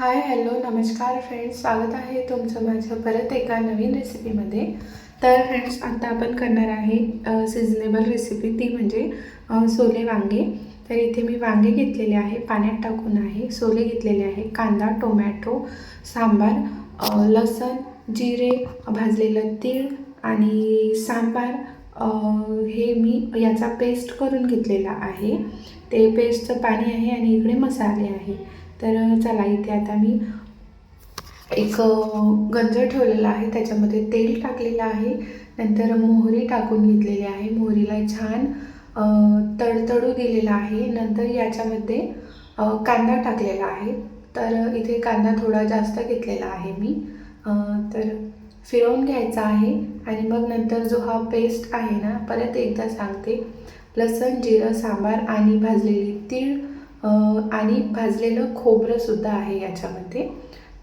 Hi hello नमस्कार friends स्वागत आहे तुमचं माझ्या परत एका नवीन रेसिपीमध्ये तर फ्रेंड्स आता आपण करणार आहे सिजनेबल रेसिपी ती म्हणजे सोले वांगे. तर इथे मी वांगे घेतलेले आहे पाण्यात टाकून आहे. सोले घेतलेले आहे कांदा टोमॅटो सांबार लसण जिरे भाजलेलं तीळ आणि सांबार. हे मी याचा पेस्ट करून घेतलेला आहे. ते पेस्टचं पाणी आहे आणि इकडे मसाले आहे. तर चला इथे आता मी एक गंजर गंज ठेवलेला आहे. त्याच्यामध्ये तेल टाकलेलं आहे. नंतर मोहरी टाकून घेतलेली आहे. मोहरीला छान तडतडू दिलेला आहे. नंतर याच्यामध्ये कांदा टाकलेला आहे. तर इथे कांदा थोडा जास्त घेतलेला आहे मी. तर फिरवून घ्यायचा आहे. आणि मग नंतर जो हा पेस्ट आहे ना परत एकदा सांगते. लसण जिरं सांबार आणि भाजलेली तीळ आणि भाजलेलं खोबरंसुद्धा आहे याच्यामध्ये.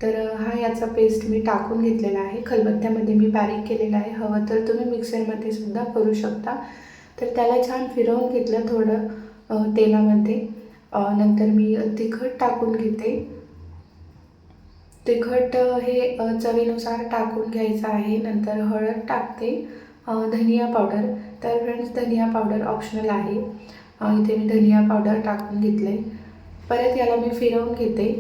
तर हा याचा पेस्ट मी टाकून घेतलेला आहे. खलबत्त्यामध्ये मी बारीक केलेला आहे. हवं तर तुम्ही मिक्सरमध्ये सुद्धा करू शकता. तर त्याला छान फिरवून घेतलं थोडं तेलामध्ये. नंतर मी तिखट टाकून घेते. तिखट हे चवीनुसार टाकून घ्यायचं आहे. नंतर हळद टाकते. धनिया पावडर. तर फ्रेंड्स धनिया पावडर ऑप्शनल आहे. इथे मी धनिया पावडर टाकून घेतले परत याला मी फिरवून घेते.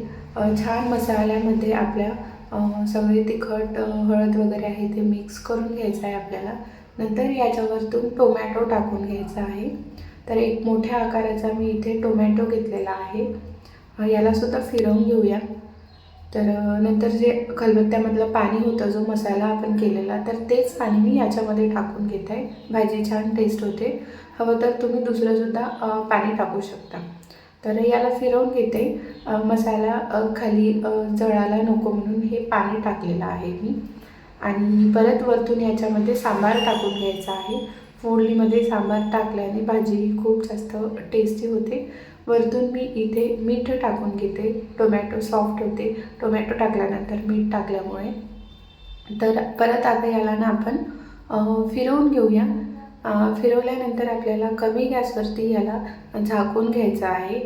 छान मसाल्यामध्ये आपल्या सगळे तिखट हळद वगैरे आहे ते मिक्स करून घ्यायचं आहे आपल्याला. नंतर याच्यावरतून टोमॅटो टाकून घ्यायचा आहे. तर एक मोठ्या आकाराचा मी इथे टोमॅटो घेतलेला आहे. यालासुद्धा फिरवून घेऊया. तर नंतर जे खलबत्त्यामधलं पाणी होतं जो मसाला आपण केलेला तर तेच पाणी मी याच्यामध्ये टाकून घेत आहे. भाजी छान टेस्ट होते. हवं तर तुम्ही दुसरंसुद्धा पाणी टाकू शकता. तर याला फिरवून घेते. मसाला खाली जळाला जळायला नको म्हणून हे पाणी टाकलेलं आहे मी. आणि परत वरतून याच्यामध्ये सांबार टाकून घ्यायचा आहे. फोडणीमध्ये सांबार टाकल्याने भाजी खूप जास्त टेस्टी होते. वरतून मी इथे मीठ टाकून घेते. टोमॅटो सॉफ्ट होते टोमॅटो टाकल्यानंतर मीठ टाकल्यामुळे. तर परत आता याला ना आपण फिरवून घेऊया. फिरवल्यानंतर आपल्याला कमी गॅसवरती याला झाकून घ्यायचं आहे.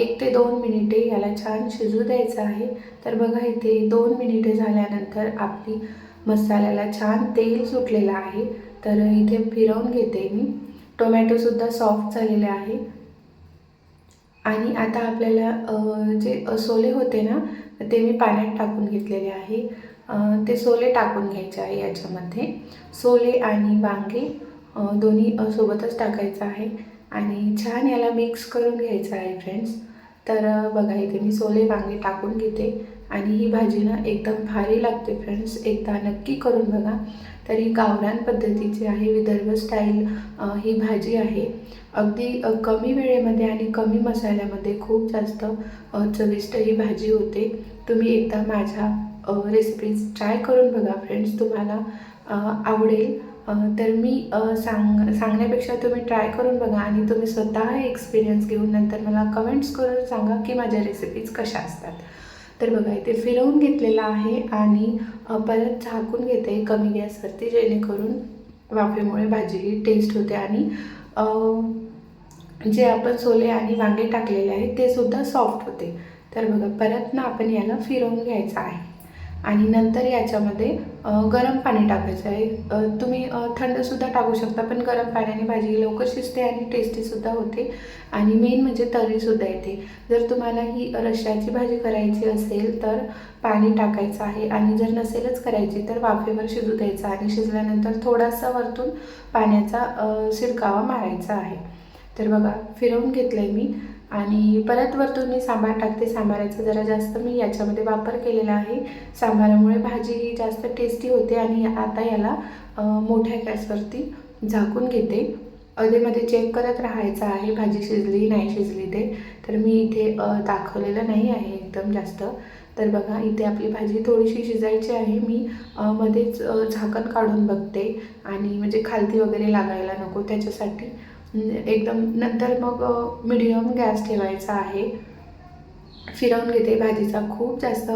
एक ते दोन मिनिटे याला छान शिजू द्यायचं आहे. तर बघा इथे दोन मिनिटे झाल्यानंतर आपली मसाल्याला छान तेल सुटलेलं आहे. तर इथे फिरवून घेते मी. टोमॅटोसुद्धा सॉफ्ट झालेले आहे. आणि आता आपल्याला जे सोले होते ना ते मी पाण्यात टाकून घेतलेले आहे. ते सोले टाकून घ्यायचे आहे याच्यामध्ये. सोले आणि वांगे दोन्ही सोबतच टाकायचं आहे. आणि छान याला मिक्स करून घ्यायचं आहे फ्रेंड्स तर बघा इथे मी सोले वांगे टाकून घेते. आणि ही भाजी ना एकदम भारी लागते फ्रेंड्स एकदा नक्की करून बघा. तर ही गावरान पद्धतीची आहे विदर्भ स्टाईल ही भाजी आहे. अगदी कमी वेळेमध्ये आणि कमी मसाल्यामध्ये खूप जास्त चविष्ट ही भाजी होते. तुम्ही एकदा माझ्या रेसिपीज ट्राय करून बघा फ्रेंड्स तुम्हाला आवडेल. तर मी सांग सांगण्यापेक्षा तुम्ही ट्राय करून बघा आणि तुम्ही स्वतः एक्सपिरियन्स घेऊन नंतर मला कमेंट्स करून सांगा की माझ्या रेसिपीज कशा असतात. तर बघा इथे फिरवून घेतलेलं आहे आणि परत झाकून घेते कमी गॅसवरती जेणेकरून वाफेमुळे भाजी ही टेस्ट होते आणि जे आपण सोले आणि वांगे टाकलेले आहे ते सुद्धा सॉफ्ट होते. तर बघा परत ना आपण याला फिरवून घ्यायचं आहे. आणि नंतर याच्यामध्ये गरम पाणी टाकायचं आहे. तुम्ही थंडसुद्धा टाकू शकता पण गरम पाण्याने भाजी लवकर शिजते आणि टेस्टीसुद्धा होते. आणि मेन म्हणजे तरीसुद्धा येते. जर तुम्हाला ही रश्याची भाजी करायची असेल तर पाणी टाकायचं आहे. आणि जर नसेलच करायची तर वाफेवर शिजू द्यायचं आणि शिजल्यानंतर थोडासा वरतून पाण्याचा शिरकावा मारायचा आहे. तर बघा फिरवून घेतलं आहे मी. आणि परत वरतून मी सांबार टाकते. सांबाराचा जरा जास्त मी याच्यामध्ये वापर केलेला आहे. सांबारामुळे भाजी ही जास्त टेस्टी होते आणि आता याला मोठ्या गॅसवरती झाकून घेते. अधेमध्ये चेक करत राहायचं आहे भाजी शिजली नाही शिजली ते. तर मी इथे दाखवलेलं नाही आहे एकदम जास्त. तर बघा इथे आपली भाजी थोडीशी शिजायची आहे. मी मध्येच झाकण काढून बघते. आणि म्हणजे खालती वगैरे लागायला नको त्याच्यासाठी. एकदम नंतर मग मिडियम गॅस ठेवायचा आहे. फिरवून घेते. भाजीचा खूप जास्त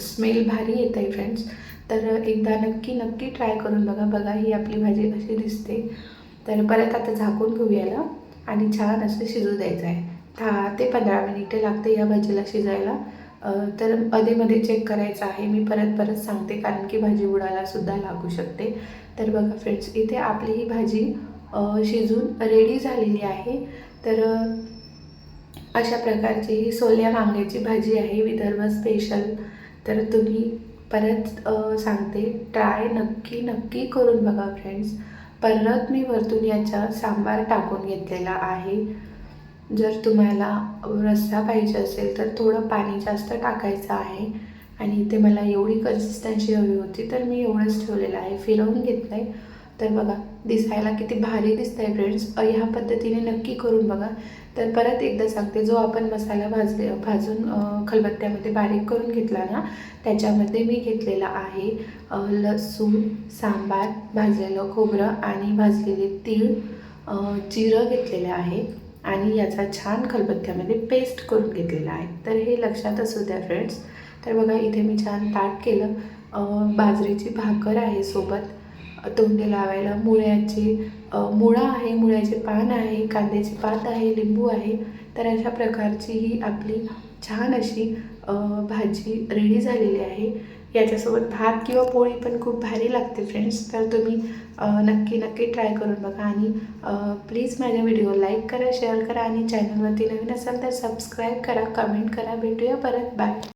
स्मेल भारी येत आहे फ्रेंड्स तर एकदा नक्की नक्की ट्राय करून बघा. बघा ही आपली भाजी अशी दिसते. तर परत आता झाकून घेऊयाला आणि छान असं शिजू द्यायचं आहे दहा ते पंधरा मिनिटे लागते या भाजीला शिजायला. तर अधेमध्ये चेक करायचं आहे. मी परत परत सांगते. कारण की भाजी उडायलासुद्धा सुद्धा लागू शकते. तर बघा फ्रेंड्स इथे आपली ही भाजी शिजून रेडी झालेली आहे. तर अशा प्रकारची ही सोल्या वांग्याची भाजी आहे विदर्भ स्पेशल तर तुम्ही परत सांगते ट्राय नक्की नक्की करून बघा फ्रेंड्स परत मी वरतून याचा सांबार टाकून घेतलेला आहे. जर तुम्हाला रस्सा पाहिजे असेल तर थोडं पाणी जास्त टाकायचं आहे. आणि इथे मला एवढी कन्सिस्टन्सी हवी होती तर मी एवढंच ठेवलेलं आहे. फिरवून घेतलं आहे तर बघा दिसायला किती भारी दिसत आहे फ्रेंड्स ह्या पद्धतीने नक्की करून बघा. तर परत एकदा सांगते जो आपण मसाला भाजले भाजून खलबत्त्यामध्ये बारीक करून घेतला ना त्याच्यामध्ये मी घेतलेला आहे लसूण सांबार भाजलेलं खोबरं आणि भाजलेले तीळ जिरं घेतलेलं आहे आणि याचा छान खलबत्त्यामध्ये पेस्ट करून घेतलेला आहे. तर हे लक्षात असू द्या फ्रेंड्स तर बघा इथे मी छान ताट केलं. बाजरीची भाकर आहे सोबत. तोंडी लावायला. मुळ्याची मुळा आहे मुळ्याचे पान आहे कांद्याची पात आहे लिंबू आहे. तर अशा प्रकारची ही आपली छान अशी भाजी रेडी झालेली आहे. याच्यासोबत भात किंवा पोळी पण खूप भारी लागते फ्रेंड्स तर तुम्ही नक्की नक्की ट्राय करून बघा. आणि प्लीज माझ्या व्हिडिओ लाईक करा शेअर करा. आणि चॅनलवरती नवीन असाल तर सबस्क्राईब करा कमेंट करा. भेटूया परत. बाय